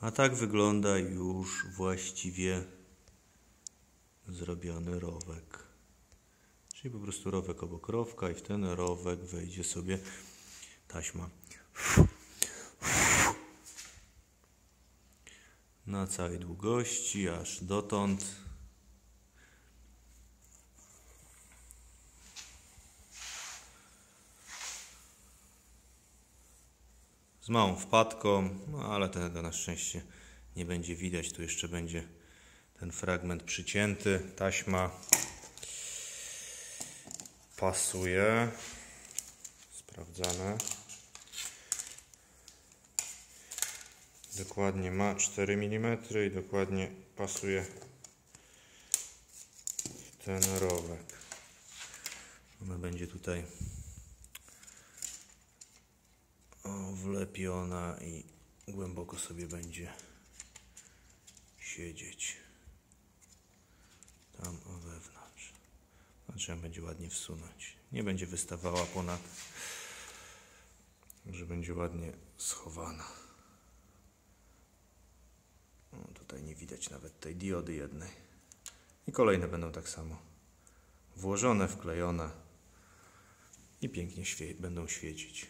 A tak wygląda już właściwie zrobiony rowek. Czyli po prostu rowek obok rowka i w ten rowek wejdzie sobie taśma. Na całej długości, aż dotąd. Z małą wpadką, no ale tego na szczęście nie będzie widać. Tu jeszcze będzie ten fragment przycięty. Taśma pasuje. Sprawdzane. Dokładnie ma 4 mm i dokładnie pasuje ten rowek. Ona będzie tutaj wlepiona i głęboko sobie będzie siedzieć tam wewnątrz. Trzeba będzie ładnie wsunąć. Nie będzie wystawała ponad, że będzie ładnie schowana. Tutaj nie widać nawet tej diody jednej. I kolejne będą tak samo. Włożone, wklejone i pięknie świe- będą świecić.